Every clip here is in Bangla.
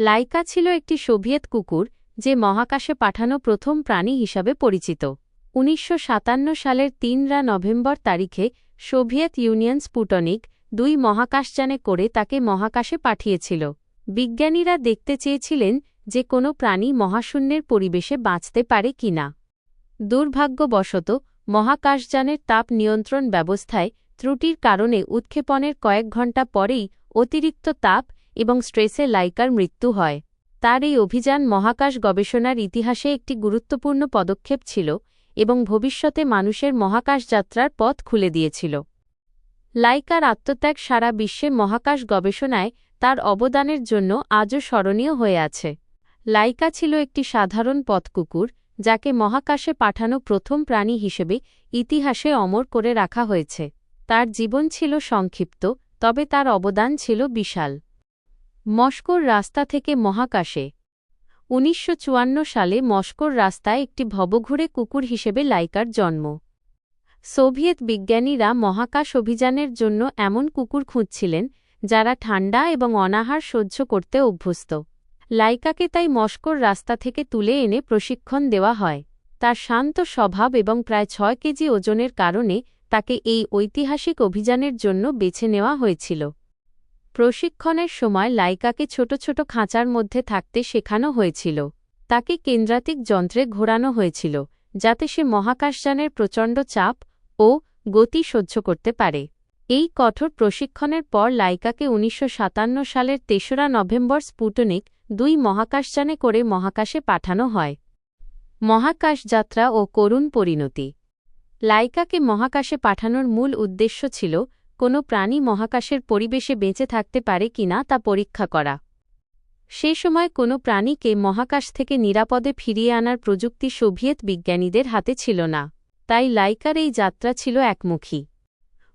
লাইকা ছিল একটি সোভিয়েত কুকুর, যে মহাকাশে পাঠানো প্রথম প্রাণী হিসাবে পরিচিত। উনিশশো সাতান্ন সালের তিনরা নভেম্বর তারিখে সোভিয়েত ইউনিয়ন স্পুটনিক দুই মহাকাশযানে করে তাকে মহাকাশে পাঠিয়েছিল। বিজ্ঞানীরা দেখতে চেয়েছিলেন যে কোনো প্রাণী মহাশূন্যের পরিবেশে বাঁচতে পারে কিনা দুর্ভাগ্যবশত, মহাকাশযানের তাপ নিয়ন্ত্রণ ব্যবস্থায় ত্রুটির কারণে উৎক্ষেপণের কয়েক ঘণ্টা পরেই অতিরিক্ত তাপ এবং স্ট্রেসে লাইকার মৃত্যু হয়। তার এই অভিযান মহাকাশ গবেষণার ইতিহাসে একটি গুরুত্বপূর্ণ পদক্ষেপ ছিল এবং ভবিষ্যতে মানুষের মহাকাশ যাত্রার পথ খুলে দিয়েছিল। লাইকার আত্মত্যাগ সারা বিশ্বে মহাকাশ গবেষণায় তার অবদানের জন্য আজও স্মরণীয় হয়ে আছে। লাইকা ছিল একটি সাধারণ পথকুকুর, যাকে মহাকাশে পাঠানো প্রথম প্রাণী হিসেবে ইতিহাসে অমর করে রাখা হয়েছে। তার জীবন ছিল সংক্ষিপ্ত, তবে তার অবদান ছিল বিশাল। মস্কোর রাস্তা থেকে মহাকাশে। উনিশশো চুয়ান্ন সালে মস্কোর রাস্তায় একটি ভবঘুরে কুকুর হিসেবে লাইকার জন্ম। সোভিয়েত বিজ্ঞানীরা মহাকাশ অভিযানের জন্য এমন কুকুর খুঁজছিলেন, যারা ঠান্ডা এবং অনাহার সহ্য করতে অভ্যস্ত। লাইকাকে তাই মস্কোর রাস্তা থেকে তুলে এনে প্রশিক্ষণ দেওয়া হয়। তার শান্ত স্বভাব এবং প্রায় ছয় কেজি ওজনের কারণে তাকে এই ঐতিহাসিক অভিযানের জন্য বেছে নেওয়া হয়েছিল। প্রশিক্ষণের সময় লাইকাকে ছোট ছোট খাঁচার মধ্যে থাকতে শেখানো হয়েছিল। তাকে কেন্দ্রাতিক যন্ত্রে ঘোরানো হয়েছিল, যাতে সে মহাকাশযানের প্রচণ্ড চাপ ও গতি সহ্য করতে পারে। এই কঠোর প্রশিক্ষণের পর লাইকাকে উনিশশো সাতান্ন সালের তেসরা নভেম্বর স্পুটনিক দুই মহাকাশযানে করে মহাকাশে পাঠানো হয়। মহাকাশযাত্রা ও করুণ পরিণতি। লাইকাকে মহাকাশে পাঠানোর মূল উদ্দেশ্য ছিল কোনো প্রাণী মহাকাশের পরিবেশে বেঁচে থাকতে পারে কিনা তা পরীক্ষা করা। সে সময় কোনো প্রাণীকে মহাকাশ থেকে নিরাপদে ফিরিয়ে আনার প্রযুক্তি সোভিয়েত বিজ্ঞানীদের হাতে ছিল না, তাই লাইকার এই যাত্রা ছিল একমুখী।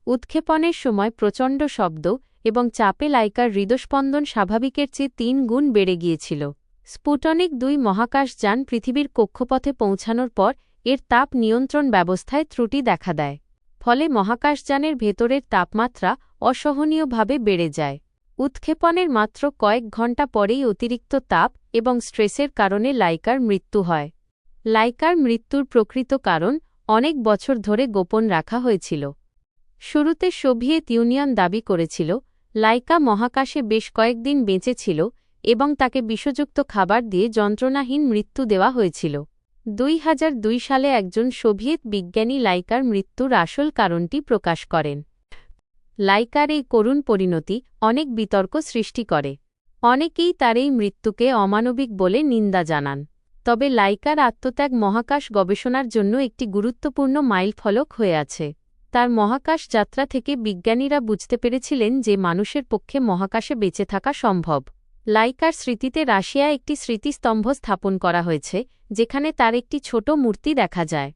উৎক্ষেপণের সময় প্রচণ্ড শব্দ এবং চাপে লাইকার হৃদস্পন্দন স্বাভাবিকের চেয়ে তিন গুণ বেড়ে গিয়েছিল। স্পুটনিক দুই মহাকাশযান পৃথিবীর কক্ষপথে পৌঁছানোর পর এর তাপ নিয়ন্ত্রণ ব্যবস্থায় ত্রুটি দেখা দেয়। ফলে মহাকাশযানের ভেতরের তাপমাত্রা অসহনীয়ভাবে বেড়ে যায়। উৎক্ষেপণের মাত্র কয়েক ঘণ্টা পরেই অতিরিক্ত তাপ এবং স্ট্রেসের কারণে লাইকার মৃত্যু হয়। লাইকার মৃত্যুর প্রকৃত কারণ অনেক বছর ধরে গোপন রাখা হয়েছিল। শুরুতে সোভিয়েত ইউনিয়ন দাবি করেছিল, লাইকা মহাকাশে বেশ কয়েকদিন বেঁচে ছিল এবং তাকে বিষযুক্ত খাবার দিয়ে যন্ত্রণাহীন মৃত্যু দেওয়া হয়েছিল। দুই হাজার দুই সালে একজন সোভিয়েত বিজ্ঞানী লাইকার মৃত্যুর আসল কারণটি প্রকাশ করেন। লাইকার এই করুণ পরিণতি অনেক বিতর্ক সৃষ্টি করে। অনেকেই তার এই মৃত্যুকে অমানবিক বলে নিন্দা জানান। তবে লাইকার আত্মত্যাগ মহাকাশ গবেষণার জন্য একটি গুরুত্বপূর্ণ মাইলফলক হয়ে আছে। তার মহাকাশ যাত্রা থেকে বিজ্ঞানীরা বুঝতে পেরেছিলেন যে মানুষের পক্ষে মহাকাশে বেঁচে থাকা সম্ভব। লাইকার স্মৃতিতে রাশিয়া একটি স্মৃতিস্তম্ভ স্থাপন করা হয়েছে, যেখানে তার একটি ছোট মূর্তি দেখা যায়।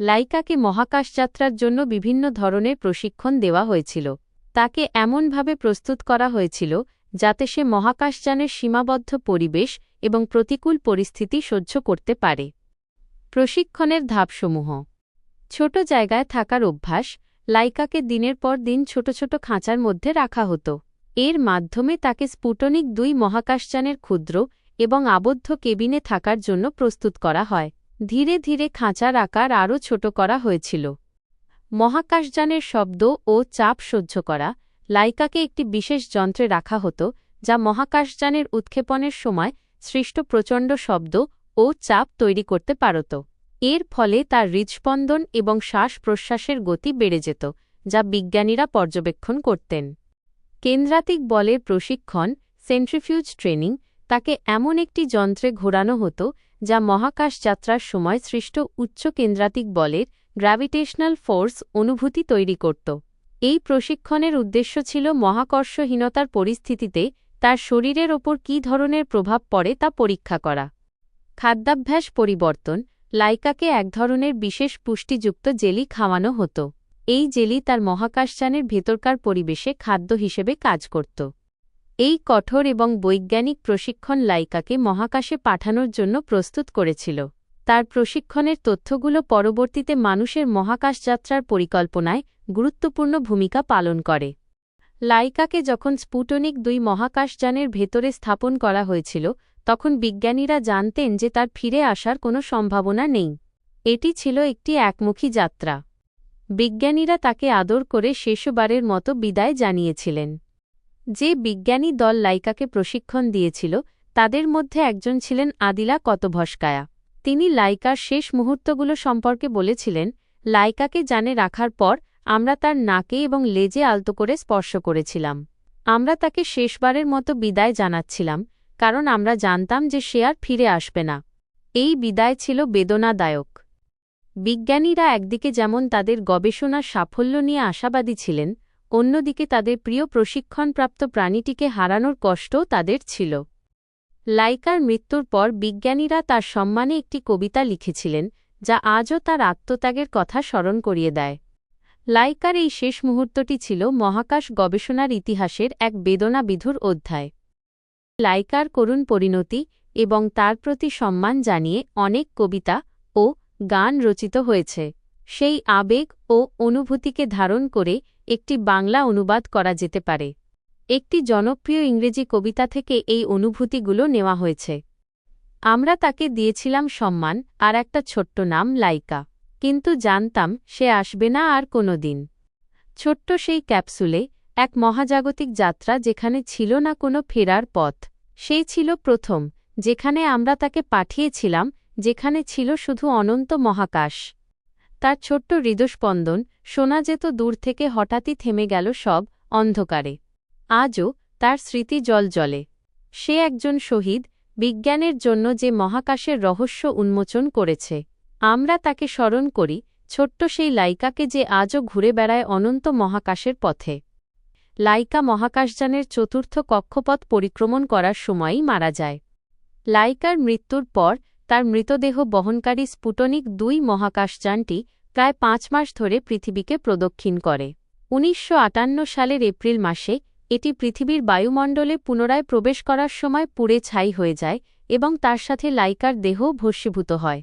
লাইকাকে মহাকাশযাত্রার জন্য বিভিন্ন ধরনের প্রশিক্ষণ দেওয়া হয়েছিল। তাকে এমনভাবে প্রস্তুত করা হয়েছিল, যাতে সে মহাকাশযানের সীমাবদ্ধ পরিবেশ এবং প্রতিকূল পরিস্থিতি সহ্য করতে পারে। প্রশিক্ষণের ধাপসমূহ। ছোট জায়গায় থাকার অভ্যাস। লাইকাকে দিনের পর দিন ছোট ছোট খাঁচার মধ্যে রাখা হতো। এর মাধ্যমে তাকে স্পুটনিক দুই মহাকাশযানের ক্ষুদ্র এবং আবদ্ধ কেবিনে থাকার জন্য প্রস্তুত করা হয়। ধীরে ধীরে খাঁচার আকার আরও ছোট করা হয়েছিল। মহাকাশযানের শব্দ ও চাপ সহ্য করা লাইকাকে একটি বিশেষ যন্ত্রে রাখা হতো, যা মহাকাশযানের উৎক্ষেপণের সময় সৃষ্ট প্রচণ্ড শব্দ ও চাপ তৈরি করতে পারত। এর ফলে তার হৃদস্পন্দন এবং শ্বাস প্রশ্বাসের গতি বেড়ে যেত, যা বিজ্ঞানীরা পর্যবেক্ষণ করতেন। কেন্দ্রাতিক বলের প্রশিক্ষণ সেন্ট্রিফিউজ ট্রেনিং তাকে এমন একটি যন্ত্রে ঘোরানো হতো, যা মহাকাশ যাত্রার সময় সৃষ্ট উচ্চ কেন্দ্রাতিক বলের গ্র্যাভিটেশনাল ফোর্স অনুভূতি তৈরি করত। এই প্রশিক্ষণের উদ্দেশ্য ছিল মহাকর্ষহীনতার পরিস্থিতিতে তার শরীরের ওপর কী ধরনের প্রভাব পড়ে তা পরীক্ষা করা। খাদ্যাভ্যাস পরিবর্তন, লাইকাকে এক ধরনের বিশেষ পুষ্টিযুক্ত জেলি খাওয়ানো হতো। এই জেলি তার মহাকাশযানের ভেতরকার পরিবেশে খাদ্য হিসেবে কাজ করত। এই কঠোর এবং বৈজ্ঞানিক প্রশিক্ষণ লাইকাকে মহাকাশে পাঠানোর জন্য প্রস্তুত করেছিল। তার প্রশিক্ষণের তথ্যগুলো পরবর্তীতে মানুষের মহাকাশযাত্রার পরিকল্পনায় গুরুত্বপূর্ণ ভূমিকা পালন করে। লাইকাকে যখন স্পুটনিক দুই মহাকাশযানের ভেতরে স্থাপন করা হয়েছিল, তখন বিজ্ঞানীরা জানতেন যে তার ফিরে আসার কোনো সম্ভাবনা নেই। এটি ছিল একটি একমুখী যাত্রা। বিজ্ঞানীরা তাকে আদর করে শেষবারের মতো বিদায় জানিয়েছিলেন। যে বিজ্ঞানী দল লাইকাকে প্রশিক্ষণ দিয়েছিল, তাদের মধ্যে একজন ছিলেন আদিলা কতভস্কায়া। তিনি লাইকার শেষ মুহূর্তগুলো সম্পর্কে বলেছিলেন, লাইকাকে জানে রাখার পর, আমরা তার নাকে এবং লেজে আলতো করে স্পর্শ করেছিলাম। আমরা তাকে শেষবারের মতো বিদায় জানাচ্ছিলাম, কারণ আমরা জানতাম যে সে আর ফিরে আসবে না। এই বিদায় ছিল বেদনাদায়ক। বিজ্ঞানীরা একদিকে যেমন তাদের গবেষণার সাফল্য নিয়ে আশাবাদী ছিলেন, অন্যদিকে তাদের প্রিয় প্রশিক্ষণপ্রাপ্ত প্রাণীটিকে হারানোর কষ্টও তাদের ছিল। লাইকার মৃত্যুর পর বিজ্ঞানীরা তার সম্মানে একটি কবিতা লিখেছিলেন, যা আজও তার আত্মত্যাগের কথা স্মরণ করিয়ে দেয়। লাইকার এই শেষ মুহূর্তটি ছিল মহাকাশ গবেষণার ইতিহাসের এক বেদনাবিধুর অধ্যায়। লাইকার করুণ পরিণতি এবং তার প্রতি সম্মান জানিয়ে অনেক কবিতা ও গান রচিত হয়েছে। সেই আবেগ ও অনুভূতিকে ধারণ করে একটি বাংলা অনুবাদ করা যেতে পারে। একটি জনপ্রিয় ইংরেজি কবিতা থেকে এই অনুভূতিগুলো নেওয়া হয়েছে। আমরা তাকে দিয়েছিলাম সম্মান আর একটা ছোট্ট নাম লাইকা। কিন্তু জানতাম সে আসবে না আর কোনো দিন। ছোট্ট সেই ক্যাপসুলে এক মহাজাগতিক যাত্রা যেখানে ছিল না কোনো ফেরার পথ। সেই ছিল প্রথম, যেখানে আমরা তাকে পাঠিয়েছিলাম যেখানে ছিল শুধু অনন্ত মহাকাশ। তার ছোট্ট হৃদস্পন্দন শোনা যেত দূর থেকে হঠাৎই থেমে গেল সব অন্ধকারে। আজও তার স্মৃতি জল জলে সে একজন শহীদ, বিজ্ঞানের জন্য যে মহাকাশের রহস্য উন্মোচন করেছে। আমরা তাকে স্মরণ করি, ছোট্ট সেই লাইকাকে যে আজও ঘুরে বেড়ায় অনন্ত মহাকাশের পথে। লাইকা মহাকাশযানের চতুর্থ কক্ষপথ পরিক্রমণ করার সময়ই মারা যায়। লাইকার মৃত্যুর পর তার মৃতদেহ বহনকারী স্পুটনিক দুই মহাকাশযানটি প্রায় পাঁচ মাস ধরে পৃথিবীকে প্রদক্ষিণ করে। উনিশশো আটান্ন সালের এপ্রিল মাসে এটি পৃথিবীর বায়ুমণ্ডলে পুনরায় প্রবেশ করার সময় পুড়ে ছাই হয়ে যায় এবং তার সাথে লাইকার দেহও ভস্মীভূত হয়।